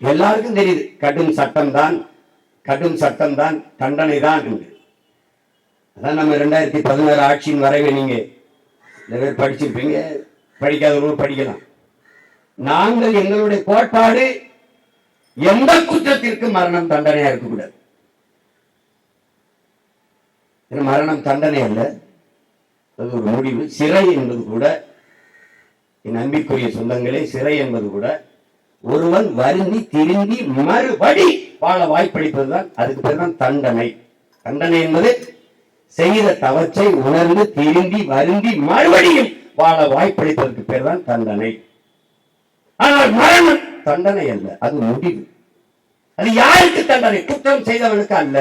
எல்லாருக்கும் தெரியுது கடும் சட்டம் தான் கடும் சட்டம் தான் தண்டனை தான் அதான் நம்ம ரெண்டாயிரத்தி பதினாறு ஆட்சியின் வரைவை நீங்க நிறைய பேர் படிச்சிருப்பீங்க படிக்காதவங்களும் படிக்கலாம். நாங்கள் எங்களுடைய கோட்பாடு எந்த குற்றத்திற்கு மரணம் தண்டனையா இருக்கக்கூடாது. ஏன்னா மரணம் தண்டனை அல்ல அது ஒரு முடிவு. சிறை என்பது கூட என் அன்பிற்குரிய சொந்தங்களே சிறை என்பது கூட ஒருவன் வருந்தி திரும்பி மறுபடி வாழ வாய்ப்பளிப்பதுதான் அதுக்கு பேர் தான் தண்டனை. தண்டனை என்பது செய்த தவற்றை உணர்ந்து திரும்பி வருந்தி மறுபடியும் வாழ வாய்ப்பளிப்பதற்கு பேர் தான் தண்டனை. ஆனால் மரணம் தண்டனை அல்ல அது முடிவு. அது யாருக்கு தண்டனை? குற்றம் செய்தவனுக்கு அல்ல.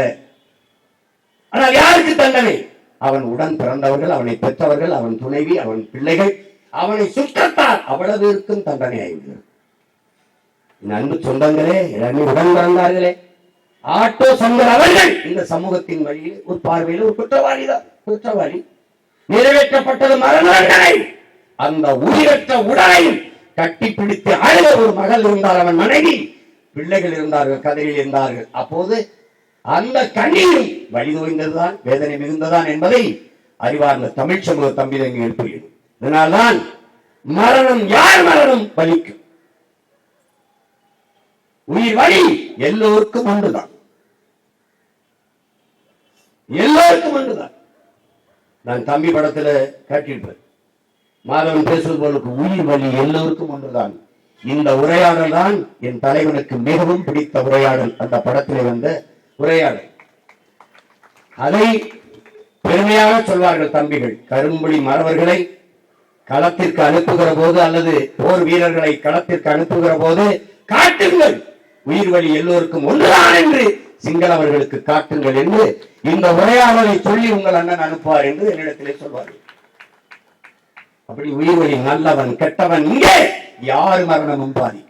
ஆனால் யாருக்கு தண்டனை? அவன் உடன் பிறந்தவர்கள் அவனை பெற்றவர்கள் அவன் துணைவி அவன் பிள்ளைகள் அவனை சுற்றத்தால் அவ்வளவு இருக்கும் தண்டனை ஆகிவிடுகிறது அன்பு சொந்தங்களே எல்லாமே உடன் பிறந்தார்களே ஆட்டோ சங்கர் அவர்கள் இந்த சமூகத்தின் வழியில் ஒரு பார்வையில் ஒரு குற்றவாளி தான். குற்றவாளி. நிறைவேற்றப்பட்டது மரண அந்த உயிரற்ற உடலையும் கட்டி பிடித்து அழுத ஒரு மகள் இருந்தார் அவன் மனைவி. பிள்ளைகள் இருந்தார்கள் கதையில் இருந்தார்கள். அப்போது அந்த கண்ணீரும் வழிதோய்ந்ததுதான் வேதனை மிகுந்ததான் என்பதை அறிவார்ந்த தமிழ் சமூக தம்பி எழுப்புகிறேன் இதனால்தான் மரணம் யார் மரணம் பலிக்கும்? உயிர் வழி எல்லோருக்கும் ஒன்றுதான். எல்லோருக்கும் ஒன்றுதான். நான் தம்பி படத்துல கேட்டிருப்பேன் மாதவன் பேசுவது போலுக்கு உயிர் வழி எல்லோருக்கும் ஒன்றுதான். இந்த உரையாடல் தான் என் தலைவனுக்கு மிகவும் பிடித்த உரையாடல். அந்த படத்திலே வந்த உரையாடல். அதை பெருமையாக சொல்வார்கள் தம்பிகள். கரும்புலி மறவர்களை களத்திற்கு அனுப்புகிற போது அல்லது போர் வீரர்களை களத்திற்கு அனுப்புகிற போது காட்டுங்கள். உயிர் வழி எல்லோருக்கும் ஒன்றுதான் என்று சிங்களவர்களுக்கு காட்டுங்கள் என்று இந்த உரையாடலை சொல்லி உங்கள் அண்ணன் அனுப்புவார் என்று என்னிடத்திலே சொல்வார்கள் அப்படி உயிர் வழி நல்லவன் கெட்டவன் இங்கே யார் மரணமும் பாதிக்கும்.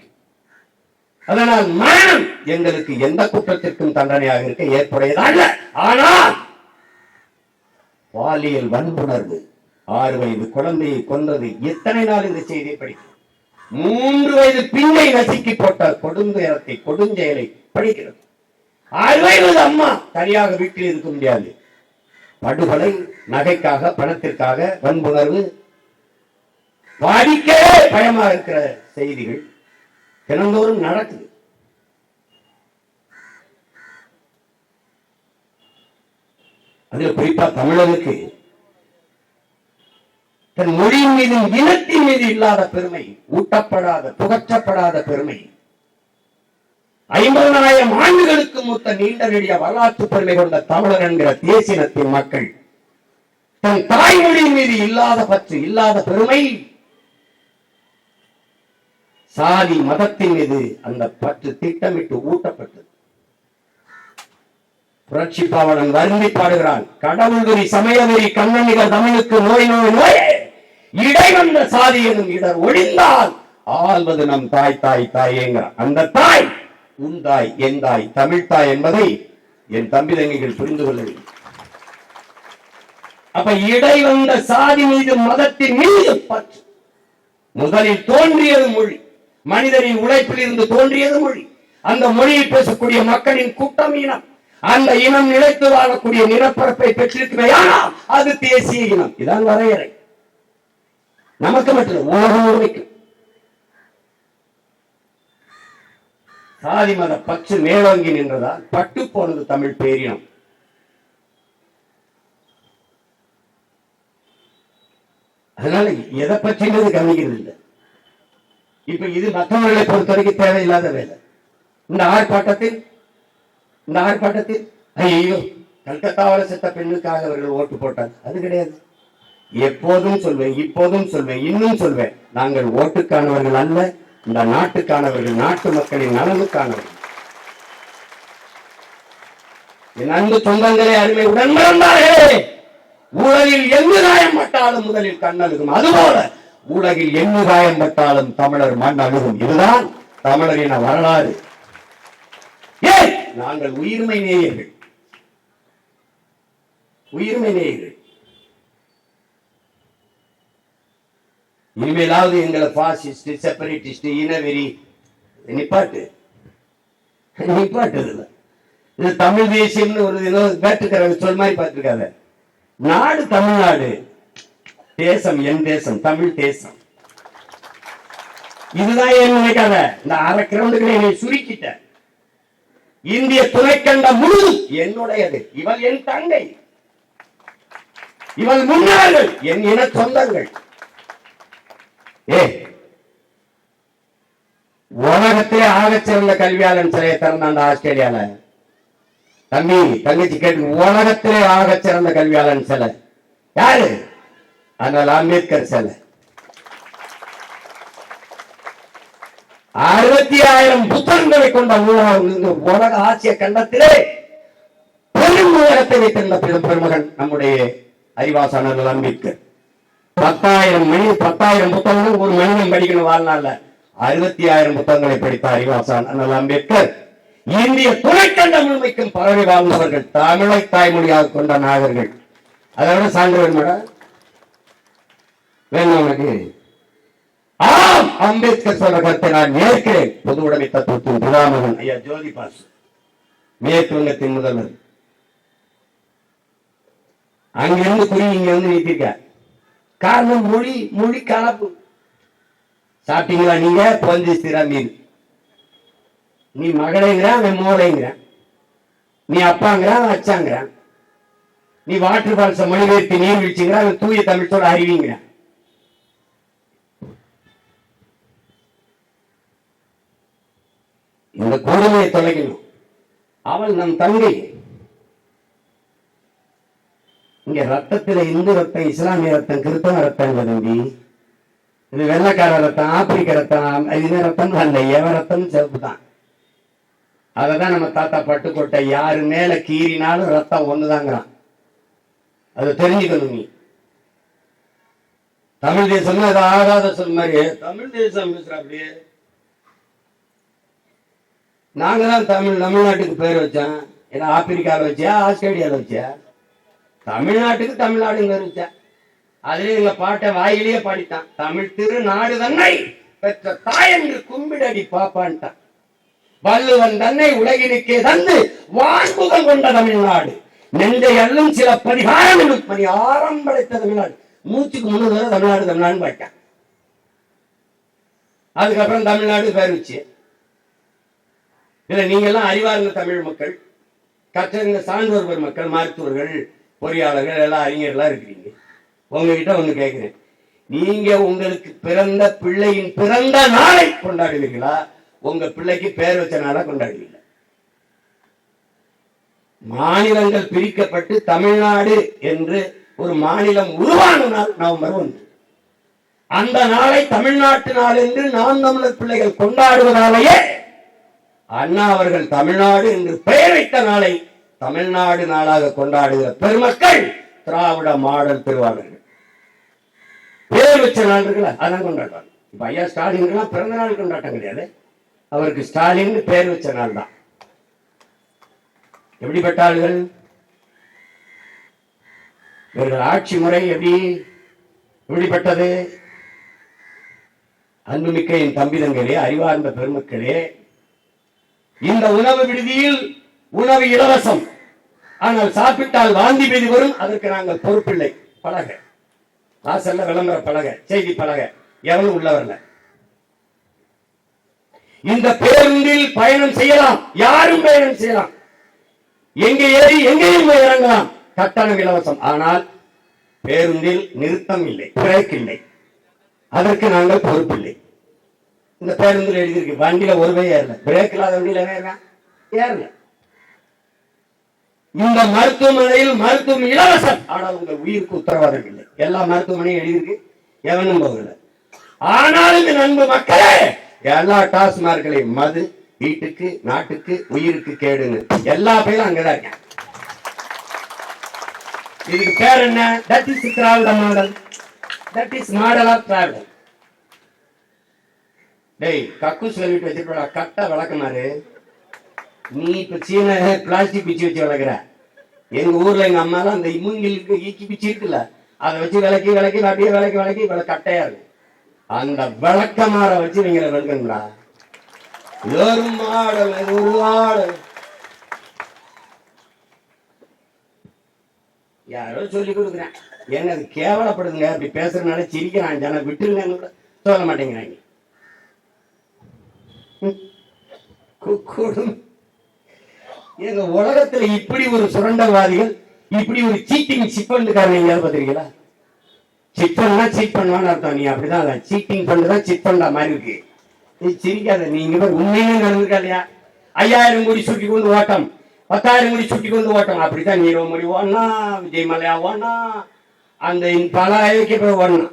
அதனால் மரணம் எங்களுக்கு எந்த குற்றத்திற்கும் தண்டனையாக இருக்க ஏற்புடையதல்ல. ஆனால் பாலியல் வன்புணர்வு ஆறு வயது குழந்தையை கொன்றது எத்தனை நாள் இந்த செய்தியை படிக்கும்? மூன்று வயது பிள்ளை நசுக்கி போட்டார் கொடுந்துயரத்தை கொடுஞ்செயலை படிக்கிறது. ஆறு வயது அம்மா தனியாக வீட்டில் இருக்க முடியாது. படுகொலை நகைக்காக பணத்திற்காக வன்புணர்வு. பாதிக்கவே பயமா இருக்கிற செய்திகள் தினந்தோறும் நடக்குது. அதில் குறிப்பா தமிழருக்கு தன் மொழியின் மீது இனத்தின் மீது இல்லாத பெருமை ஊட்டப்படாத புகற்றப்படாத பெருமை. ஐம்பதனாயிரம் ஆண்டுகளுக்கு மூத்த நீண்ட நெடிய வரலாற்று பெருமை கொண்ட தமிழர் என்கிற தேசினத்தின் மக்கள் தன் தாய்மொழியின் மீது இல்லாத பற்று இல்லாத பெருமை. சாதி மதத்தின் மீது அந்த பற்று திட்டமிட்டு ஊட்டப்பட்டது. புரட்சி பாவலன் வருந்தி பாடுகிறான் கடவுள் வெறி சமய வெறி கண்ணனிகள் தமிழுக்கு நோய் நோய் நோயே. இடை வந்த சாதி எனும் இடர் ஒழிந்தால் ஆள்வது நம் தாய் தாய் தாயேங்கிற அந்த தாய் உன் தாய் என் தாய் தமிழ் தாய் என்பதை என் தம்பி தங்கைகள் புரிந்து கொள்ள வேண்டும். அப்ப இடை வந்த சாதி மீது மதத்தின் மீது பற்று. முதலில் தோன்றியது மொழி. மனிதனின் உழைப்பில் இருந்து தோன்றியது மொழி. அந்த மொழியை பேசக்கூடிய மக்களின் கூட்டம் இனம். அந்த இனம் நிலைத்து வாழக்கூடிய நிலப்பரப்பை பெற்றிருக்கிறேன் அது தேசிய இனம். இதான் வரையறை. நமக்கு மட்டும் உலக உரிமைக்கு சாதி மத பச்சு மேலோங்கி நின்றதால் பட்டு போனது தமிழ் பேரினம். அதனால எதை பற்றினது கவனிக்கிறது இல்லை. இப்ப இது மற்றவர்களை பொறுத்த வரைக்கும் தேவையில்லாத வேலை. இந்த ஆர்ப்பாட்டத்தில் இந்த ஆர்ப்பாட்டத்தில் ஐயோ கல்கத்தாவில் செத்த பெண்ணுக்காக அவர்கள் ஓட்டு போட்டார் அது கிடையாது. எப்போதும் சொல்வேன் இப்போதும் சொல்வேன் இன்னும் சொல்வேன். நாங்கள் ஓட்டுக்கானவர்கள் அல்ல இந்த நாட்டுக்கானவர்கள் நாட்டு மக்களின் நலனுக்கானவர்கள். என் அன்பு சொந்தங்களே அருமை உடன்பிறந்தார்களே உலகில் எங்கு காயம் பட்டாலும் முதலில் கண் அழுகும். அதுபோல உலகில் எங்கு காயம் பட்டாலும் தமிழர் மண் அழுகும். இதுதான் தமிழரின வரலாறு. ஏன் நாங்கள் உயிர்மை நேயர்கள். உயிர்மை நேயர்கள். இனிமேலாவது எங்களை பாசிஸ்ட் செப்பரேட்டிஸ்ட் இனவெறி நிப்பாட்டு. நிப்பாட்டுது இது தமிழ் தேசியம்னு ஒரு ஏதோ வேற்றுக்கிற சொல் மாதிரி பார்த்துருக்காத. நாடு தமிழ்நாடு. தேசம் என் தேசம் தமிழ் தேசம். இதுதான் ஏன் நினைக்காத? இந்த அரை கிரவுண்டுகளை என்னை சுருக்கிட்ட. இந்திய துணைக்கண்டம் முழுதும் என்னுடையது. இவள் என் தங்கை. இவள் முன்னார்கள் என் இன சொந்தங்கள். ஏ உலகத்திலே ஆகச் சிறந்த கல்வியாளன் சிலையை திறந்தாண்ட ஆஸ்திரேலியால. தம்பி தங்கச்சி கேட்டு உலகத்திலே ஆகச் சிறந்த கல்வியாளன் சிலை யாரு? அதனால அம்பேத்கர் சிலை அறுபத்தி ஆயிரம் புத்தகங்களை கொண்ட உலக- உலக ஆசிய கண்டத்திலே பெரும் உலகத்தை வைத்திருந்த பெருமகன் நம்முடைய அறிவாசாளர்கள் அம்பேத்கர். பத்தாயிரம் மணி பத்தாயிரம் புத்தகங்கள் ஒரு மனிதன் படிக்கணும் வாழ்நாள்ல. அறுபத்தி ஆயிரம் புத்தகங்களை படித்த அறிவாசான் அண்ணல் அம்பேத்கர். இந்திய துணைக்கண்டம் முழுமைக்கும் பரவி வாழ்ந்தவர்கள் தமிழை தாய்மொழியாக கொண்ட நாகர்கள். அதை சான்று வேணுமாடா? வேணும் உனக்கு? ஆம் அம்பேத்கர் சொன்ன கருத்தை நான் ஏற்கிறேன். பொது உடைமை தத்துவத்தின் பிதாமகன் ஐயா ஜோதி பாஸ் மேற்கு வங்கத்தின் முதல்வர். அங்கிருந்து குறி இங்க வந்து நீட்டிருக்க காரணம் மொழி மொழி கலப்பு. சாப்பிட்டீங்களா நீங்க? பஞ்சு ஸ்திரா மீன் நீ மகளைங்கிறான் அவன் மூளைங்கிறான் நீ அப்பாங்கிறான் அவன் அச்சாங்கிறான் நீ வாட்டர் ஃபால்ஸ மொழிபெயர்த்து நீர் வீழ்ச்சிங்கிறான் அவன் தூய தமிழ் சொல்ல அறிவிங்கிறான் இந்த கொடுமையை தொலைக்கணும். அவள் நம் தங்கை இங்க ரத்தத்துல இந்து ரத்தம் இஸ்லாமிய ரத்தம் கிறிஸ்தவ ரத்தம் தம்பி. இது வெள்ளக்கார ரத்தம் ஆப்பிரிக்க ரத்தம் இது ரத்தம் அல்ல எவ ரத்தம் சிவப்பு தான். அததான் நம்ம தாத்தா பட்டுக்கோட்டை யாரு மேல கீறினாலும் ரத்தம் ஒண்ணுதாங்கிறான். அதை தெரிஞ்சுக்கணும் நீ. தமிழ் தேசம்னா அது ஆகாத சொல் மாதிரி. தமிழ் தேசம் பேசுற அப்படியே. நாங்க தான் தமிழ் தமிழ்நாட்டுக்கு பேர் வச்சோம். ஏன்னா ஆப்பிரிக்காவில் வச்சியா ஆஸ்திரேலியாவில் வச்சியா? தமிழ்நாட்டுக்கு தமிழ்நாடுங்க பேர் வச்சா எங்க பாட்டை வாயிலேயே பாடிட்டான். தமிழ் திருநாடு தன்னை பெற்ற தாயன்று கும்பிடடி பாப்பான்ட்டான். வள்ளுவன் தன்னை உலகினுக்கே தந்து வான்முகம் கொண்ட தமிழ்நாடு. நெஞ்சை அல்லும் சில பரிகாரம் பரி பரிகாரம் தமிழ்நாடு. மூச்சுக்கு முன்னூறு தடவை தமிழ்நாடு தமிழ்நாடு பாட்டான் அதுக்கப்புறம் தமிழ்நாடு பேர் வச்சு. இதுல நீங்க எல்லாம் அறிவார்ந்த தமிழ் மக்கள் கற்றறிந்த சான்றோர் மக்கள் மருத்துவர்கள் பொறியாளர்கள் எல்லாம் அறிஞர்களா இருக்கிறீங்க. உங்ககிட்ட ஒண்ணு கேட்கிறேன் நீங்க உங்களுக்கு பிறந்த பிள்ளையின் பிறந்த நாளை கொண்டாடுவீங்களா உங்க பிள்ளைக்கு பேர் வச்ச நாளா கொண்டாடுவீங்களா மாநிலங்கள் பிரிக்கப்பட்டு தமிழ்நாடு என்று ஒரு மாநிலம் உருவான நாள் நவம்பர் ஒன்று அந்த நாளை தமிழ்நாட்டு நாள் என்று நாம் தமிழர் பிள்ளைகள் கொண்டாடுவதாலேயே அண்ணா அவர்கள் தமிழ்நாடு என்று பெயர் வைத்த நாளை தமிழ்நாடு நாளாக கொண்டாடுகிற பெருமக்கள் திராவிட மாடல் திருவாளர்கள். பேர் வச்ச நாள் இருக்குல்ல அதான் கொண்டாடுவாங்க. இப்ப ஐயா ஸ்டாலினுக்குலாம் பிறந்த நாள் கொண்டாட்டம் கிடையாது. அவருக்கு ஸ்டாலின் பேர் வச்ச நாள் தான். எப்படிப்பட்ட ஆளுகள்? இவர்கள் ஆட்சி முறை எப்படி எப்படிப்பட்டது? அன்புமிக்க என் தம்பிதங்களே அறிவார்ந்த பெருமக்களே இந்த உணவு விடுதியில் உணவு இலவசம். ஆனால் சாப்பிட்டால் வாந்தி பேதி வரும் அதற்கு நாங்கள் பொறுப்பில்லை. பழக. வாசல்ல விளம்பர பலக செய்தி பலக எவனும் உள்ள வரல இந்த பேருந்தில் பயணம் செய்யலாம். யாரும் பயணம் செய்யலாம். எங்க ஏறி எங்கேயும் போய் இறங்கலாம். கட்டணம் இலவசம். ஆனால் பேருந்தில் நிறுத்தம் இல்லை பிரேக் இல்லை. அதற்கு நாங்கள் பொறுப்பில்லை. இந்த பேருந்தில் எழுதியிருக்கு வண்டியில ஒரு பை ஏறல. பிரேக் இல்லாத வண்டியில ஏறல ஏறல. இந்த மருத்துவமனையில் மருத்துவம் இலவசம். ஆனால் உங்கள் உயிருக்கு உத்தரவாதம் இல்லை. எல்லா மருத்துவமனையும் எழுதியிருக்கு. எவனும் போகல. ஆனால் இந்த நண்பு மக்களே எல்லா டாஸ்மார்களையும் மது வீட்டுக்கு நாட்டுக்கு உயிருக்கு கேடுன்னு எல்லா பேரும் அங்கதான் இருக்கேன் இதுக்கு பேர் என்ன? That is Dravida model that is model of travel டேய் கக்கூஸ்ல வீட்டு வச்சிருப்பா கட்ட விளக்குனாரு நீ இப்ப சீன பிளாஸ்டிக் பிச்சு வச்சு விளக்குற எங்க ஊர்ல எங்க அம்மா அந்த இம்முங்கிலுக்கு ஈக்கி பிச்சு இருக்குல்ல அதை வச்சு விளக்கி விளக்கி அப்படியே விளக்கி விளக்கி இவ்வளவு கட்டையா இருக்கு. அந்த விளக்கமாற வச்சு நீங்க விளக்குங்களா ஒரு மாடல் ஒரு மாடல் யாரோ சொல்லி கொடுக்குறேன். என்ன அது கேவலப்படுதுங்க அப்படி பேசுறதுனால சிரிக்கிறான் ஜன விட்டுருங்க கூட சொல்ல மாட்டேங்கிறாங்க. ம். கு- குடும் எங்க உலகத்துல இப்படி ஒரு சுரண்டவாதிகள் இப்படி ஒரு சீட்டிங் சிப்பண்டுக்காரங்க எங்கேயாவது பார்த்திருக்கீங்களா? சிட் சீட் பண்ணுவான்னு அர்த்தம். நீ அப்படிதான் சீட்டிங் பண்ணுதான் சிட் பண்ற மாதிரி இருக்கு. நீ சிரிக்காத. நீங்க பாரு, உண்மையிலே நடந்திருக்கா இல்லையா? ஐயாயிரம் கோடி சுட்டி கொண்டு ஓட்டம். பத்தாயிரம் கோடி சுட்டி கொண்டு ஓட்டம். அப்படித்தான் நீரவமொழி ஓடனா விஜய் மலையா ஓடனா அந்த பல அயோக்கிய போய்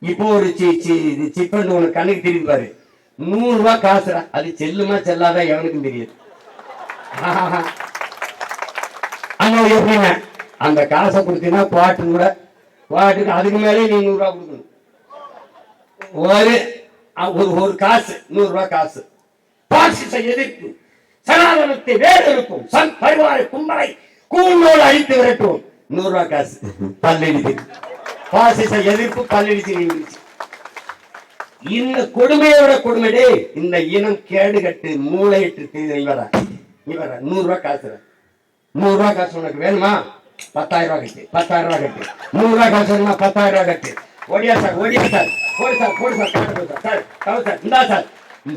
இப்போ ஒரு சி சி இது உனக்கு கண்ணுக்கு தெரியுது பாரு. நூறு ரூபாய் காசுடா. அது செல்லுமா செல்லாதான் எவனுக்கும் தெரியாது. ஆஹா. எப்படிங்க அந்த காசை கொடுத்தீங்கன்னா பாட்டு கூட பாட்டுக்கு அதுக்கு மேலே நீ நூறு ரூபாய் கொடுக்கணும். ஒரு ஒரு ஒரு காசு நூறு ரூபாய் காசு. பாசிச எதிர்ப்பு சனாதனத்தை வேறெடுப்போம் சன் பரிவார கும்பலை கூண்டோடு அழித்து விரட்டுவோம். நூறு ரூபாய் காசு. பல்லடித்து. பாசிச எதிர்ப்பு பல்லடிச்சு இந்த கொடுமையோட கொடுமைடே இந்த இனம் கேடு கட்டு மூளையிட்டு இவர இவர நூறு ரூபாய் காசு நூறு நூறுரூவா காசு உனக்கு வேணுமா? பத்தாயிரம் ரூபா கட்டி பத்தாயிரம் ரூபா கட்டி. நூறு காசு வேணுமா? பத்தாயிரம் ரூபா கட்டி. ஓடியா சார் ஓடியா சார். போடு சார் போடு சார் காட்டு சார் சார். சார் இந்தா சார்.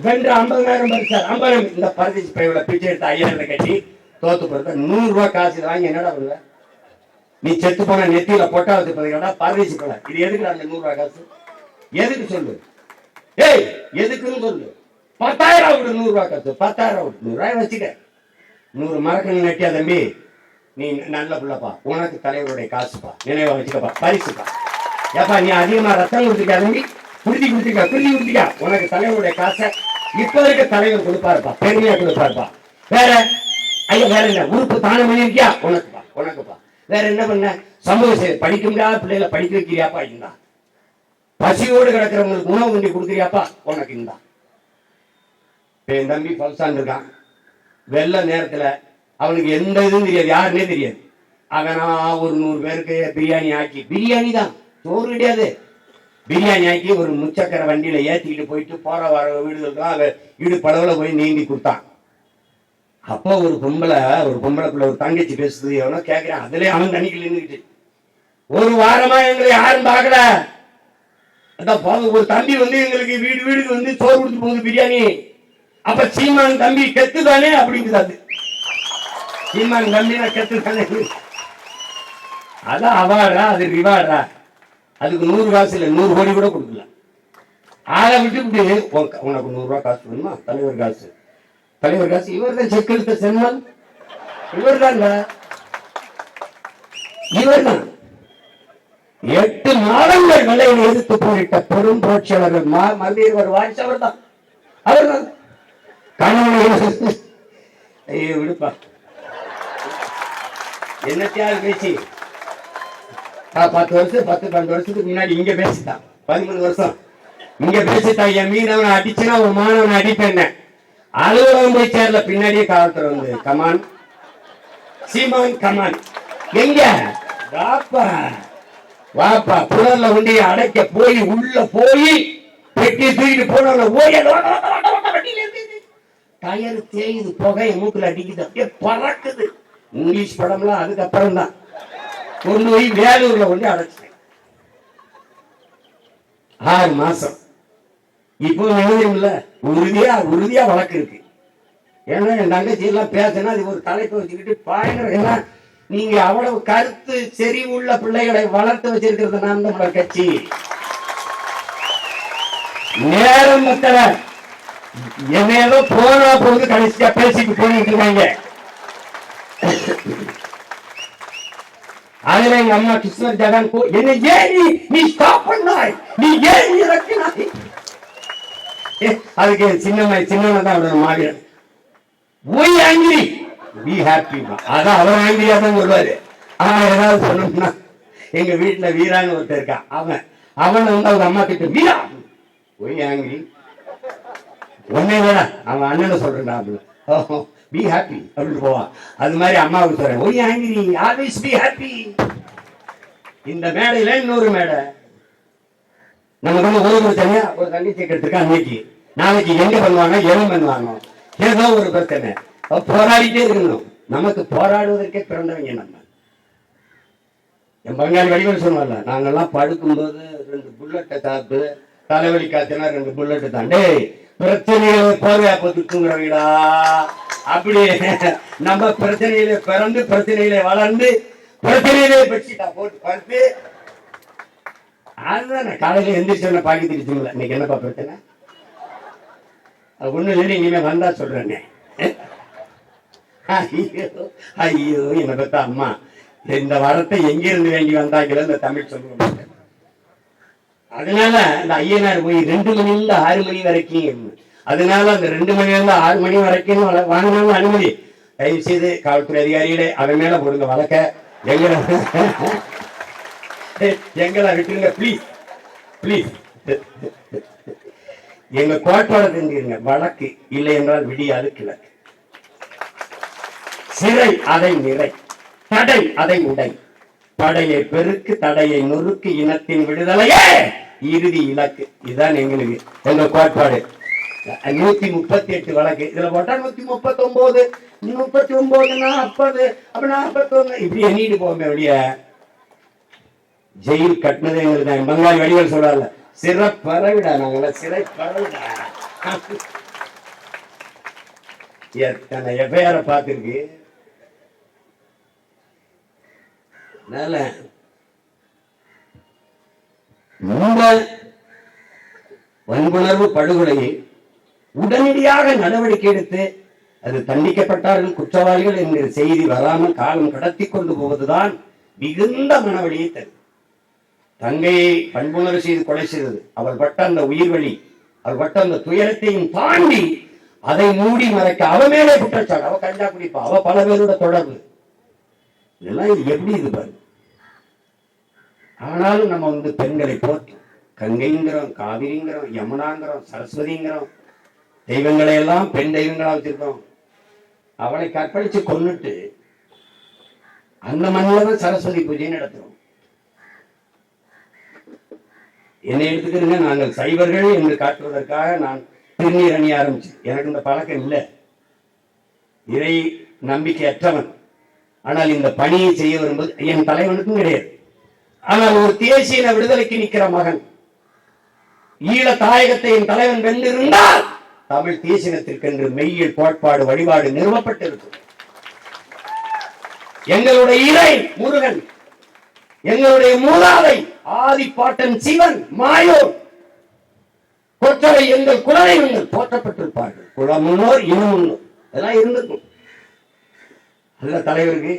வென்று ஐம்பதாயிரம் பேர் சார் ஐம்பதாயிரம். இந்த பரதேசி பையோட பிச்சை எடுத்து ஐயாயிரம் கட்டி தோத்து போறத நூறு காசு வாங்கி என்னடா பண்ணுவ? நீ செத்து போன நெத்தியில பொட்டா வச்சு பார்த்தீங்கன்னா பரதேசி போல இது எதுக்கு அந்த நூறு காசு? எதுக்கு சொல்லு? ஏய் எதுக்குன்னு சொல்லு? பத்தாயிரம் விடு நூறு காசு. பத்தாயிரம் விடு. நூறுரூவாய் வச்சுக்க. நூறு மரக்கணி நட்டியா தம்பி? நீ நல்ல புள்ளப்பா. உனக்கு தலைவருடைய காசுப்பா. நினைவா வச்சுக்கப்பா. பரிசுப்பா. ஏப்பா நீ அதிகமா ரத்தம் கொடுத்துருக்கா தம்பி? குருதி கொடுத்துக்க குருதி கொடுத்துக்க உனக்கு தலைவருடைய காசை இப்ப இருக்க தலைவர் கொடுப்பாருப்பா. பெருமையா கொடுப்பாருப்பா. வேற? ஐயா வேற என்ன? உறுப்பு தானம் பண்ணிருக்கியா உனக்குப்பா. உனக்குப்பா. வேற என்ன பண்ண? சமூக சேவை படிக்க முடியாத பிள்ளைகளை படிக்க வைக்கிறியாப்பா இருந்தா பசியோடு கிடக்கிறவங்களுக்கு உணவு கொண்டு கொடுக்குறியாப்பா உனக்கு இருந்தா என் தம்பி பல்சான் இருக்கான். வெள்ள நேரத்துல அவனுக்கு எந்த இதுவும் தெரியாது யாருன்னே தெரியாது. அவனா ஒரு நூறு பேருக்கு பிரியாணி ஆக்கி பிரியாணி தான் சோறு கிடையாது. பிரியாணி ஆக்கி ஒரு முச்சக்கர வண்டியில ஏத்திக்கிட்டு போயிட்டு போற வர வீடுகளுக்கும் அவன் வீடு படவுல போய் நீந்தி கொடுத்தான். அப்போ ஒரு பொம்பளை ஒரு பொம்பளை பிள்ளை ஒரு தங்கச்சி பேசுது எவனோ கேட்கிறான் அதுலயே அவன் தண்ணிக்கு நின்றுக்கிட்டு ஒரு வாரமா எங்களை யாரும் பார்க்கல. அதான் ஒரு தம்பி வந்து எங்களுக்கு வீடு வீடுக்கு வந்து சோறு கொடுத்து போகுது பிரியாணி. அப்ப சீமான் தம்பி கெத்துதானே தானே சீமான் தம்பி கெத்துதானே? அதான் அவாரா அது ரிவாரா அதுக்கு நூறு காசு இல்லை நூறு கோடி கூட கொடுக்கல ஆளை விட்டுவிட்டு உனக்கு நூறுரூவா நூறு காசு வேணுமா? தலைவர் காசு. தலைவர் காசு இவர் தான் செக் எடுத்த சென்னால் இவர் தான் இவர் தான் எட்டு மாதங்கள் விலையை எதிர்த்து போரிட்ட பெரும் புரட்சியாளர்கள் மா- மந்திரிவர் அவர் தான் அவர் தான் ஐயோ விடுப்பா. என்னத்தையாவது பேசி. ஆ, பத்து வருஷம் பத்து பன்னெண்டு வருஷத்துக்கு முன்னாடி இங்க பேசிட்டான் பதிமூணு வருஷம். இங்க பேசிட்டான் என் மீனவனை அடிச்சுனா ஒரு மாணவனை அடிப்பேன் அலுவலகம் போய் சேரல பின்னாடியே காலத்துல வந்து கமான் சீமான் கமான் எங்க? வாப்பா. வாப்பா புலர்ல உண்டி அடைக்க போய் உள்ள போய் பெட்டி தூக்கிட்டு போன ஓய டயர் தேயுது புகையை மூக்குல அடிக்குது. அப்படியே பறக்குது. இங்கிலீஷ் படம்லாம் அதுக்கப்புறம் தான் கொண்டு போய் வேலூர்ல கொண்டு அடைச்சிட்டேன். ஆறு மாசம். இப்போ இல்ல உறுதியா உறுதியா வழக்கு இருக்கு. ஏன்னா என் தங்கச்சி எல்லாம் பேசினா அது ஒரு தலைப்பு வச்சுக்கிட்டு பயங்கர ஏன்னா நீங்க அவ்வளவு கருத்து செறிவுள்ள பிள்ளைகளை வளர்த்து வச்சிருக்கிறது நாம் தமிழர் கட்சி. நேரம் மக்களை என்ன போனா போது கடைசியா பேசிட்டு போயிட்டு இருக்காங்க. அதுல எங்க அம்மா கிருஷ்ணர் ஜகன் போ என்ன ஏறி நீ ஸ்டாப் பண்ணாய். நீ ஏன் இறக்கினாய். ஏ, அதுக்கு சின்னம்மா சின்னம்மா தான் அவரோட மாவீரன். ஒய் ஆங்கிரி பி ஹாப்பி அதான் அவர் ஆங்கிரியா தான் சொல்வாரு ஆனா ஏதாவது சொல்லணும்னா எங்க வீட்டுல வீரான்னு ஒருத்தர் இருக்கான். அவன் அவன் வந்து அவங்க அம்மா கிட்ட வீரா. ஒய் ஆங்கிரி ஒன்னே வேணா. அவன் அண்ணனை சொல்றான் பி ஹாப்பி அப்படின்னு போவான் அது மாதிரி அம்மாவுக்கு சொல்றேன். Why angry always be happy இந்த மேடையில இன்னொரு மேடை. நமக்கு வந்து ஒரு தனியா ஒரு தண்ணி சேர்க்கறதுக்கு அன்னைக்கு. நாளைக்கு எங்க பண்ணுவாங்க? எவன் பண்ணுவாங்க ஏதோ ஒரு பிரச்சனை. போராடிட்டே இருக்கணும். நமக்கு போராடுவதற்கே பிறந்தவங்க நம்ம. என் பங்காளி வடிவல் சொன்னால நாங்கெல்லாம் படுக்கும்போது ரெண்டு புல்லட்டை தாப்பு தலைவலி காத்தினா ரெண்டு புல்லட்டு தான். பிரச்சனைகளை பிரச்சனையில அப்படி நம்ம பிரச்சனையில பிறந்து பிரச்சனையில வளர்ந்து பிரச்சனையிலே பெட்ஷீட்டா போட்டு பார்த்து அதுதான் காலையில எந்திரிச்சோன்னு பாக்கி திரிச்சுங்களா இன்னைக்கு என்னப்பா பிரச்சனை? ஒண்ணு இல்லை இனிமே வந்தா சொல்றேனே ஐயோ ஐயோ என்னை பத்த அம்மா இந்த வாரத்தை எங்கிருந்து வேண்டி வந்தாங்களோ இந்த தமிழ் சொல்லுவோம் அதனால இந்த ஐயனார் போய் ரெண்டு மணில ஆறு மணி வரைக்கும் அதனால அந்த ரெண்டு மணிலிருந்து ஆறு மணி வரைக்கும் வாங்கினாலும் அனுமதி. தயவு செய்து காவல்துறை அதிகாரிகளே அவன் மேல போடுங்க வழக்க. எங்களை எங்களை விட்டுருங்க ப்ளீஸ் ப்ளீஸ் எங்க கோட்பாடு தெரிஞ்சுங்க வழக்கு இல்லை என்றால் விடியாது கிழக்கு. சிறை அதை நிறை. தடை அதை உடை. படையை பெருக்கு தடையை நொறுக்கு இனத்தின் விடுதலையே! இறுதி இலக்கு. இதுதான் எங்களுக்கு எங்க கோட்பாடு. நூத்தி முப்பத்தி எட்டு வழக்கு. இதுல போட்டா நூத்தி முப்பத்தி ஒன்பது முப்பத்தி ஒன்பது நாற்பது அப்ப நாற்பத்தி ஒண்ணு இப்படி எண்ணிட்டு போமே வெளிய ஜெயில் கட்டினது எங்களுக்கு தான். பங்காளி வடிவல் சொல்றாங்க சிறப்பறவிடா நாங்கள நாங்களாம் சிறை பறவிடா எத்தனை எஃப்ஐஆர் பார்த்துருக்கு? அதனால இந்த வன்புணர்வு படுகொலையை உடனடியாக நடவடிக்கை எடுத்து அது தண்டிக்கப்பட்டார்கள் குற்றவாளிகள் என்கிற செய்தி வராமல் காலம் கடத்தி கொண்டு போவதுதான் மிகுந்த மனவழியை தரும். தங்கையை பண்புணர்வு செய்து கொலை செய்தது. அவள் பட்ட அந்த உயிர் வழி அவள் பட்ட அந்த துயரத்தையும் தாண்டி அதை மூடி மறைக்க அவ மேலே குற்றச்சாட்டு. அவ கஞ்சா குடிப்பா. அவ பல பேரோட தொடர்பு. இதெல்லாம் இது எப்படி இது பாரு? ஆனாலும் நம்ம வந்து பெண்களை போற்றி கங்கைங்கிறோம் காவிரிங்கிறோம் யமுனாங்கிறோம் சரஸ்வதிங்கிறோம் தெய்வங்களை எல்லாம் பெண் தெய்வங்களா வச்சிருக்கோம். அவளை கற்பழிச்சு கொன்னுட்டு அந்த மண்ணில் தான் சரஸ்வதி பூஜை நடத்துறோம். என்னை எடுத்துக்கிறீங்க நாங்கள் சைவர்கள் என்று காட்டுவதற்காக நான் திருநீர் அணிய ஆரம்பிச்சு எனக்கு இந்த பழக்கம் இல்லை. இறை நம்பிக்கையற்றவன். ஆனால் இந்த பணியை செய்ய வரும்போது என் தலைவனுக்கும் கிடையாது. ஆனால் ஒரு தேசிய விடுதலைக்கு நிற்கிற மகன் ஈழ தாயகத்தை என் தலைவன் வென்றிருந்தால் தமிழ் தேசினத்திற்கென்று மெய்யில் கோட்பாடு வழிபாடு நிறுவப்பட்டிருக்கும். எங்களுடைய இறை முருகன் எங்களுடைய மூதாதை ஆதிப்பாட்டன் சிவன் மாயோர் கொற்றவை எங்கள் குலதெய்வங்கள் போற்றப்பட்டிருப்பார்கள். குல இனமுன்னோர் இன இதெல்லாம் இருந்திருக்கும். நல்ல தலைவருக்கு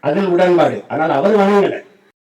அதில் உடன்பாடு. ஆனால் அவர் வணங்கலை.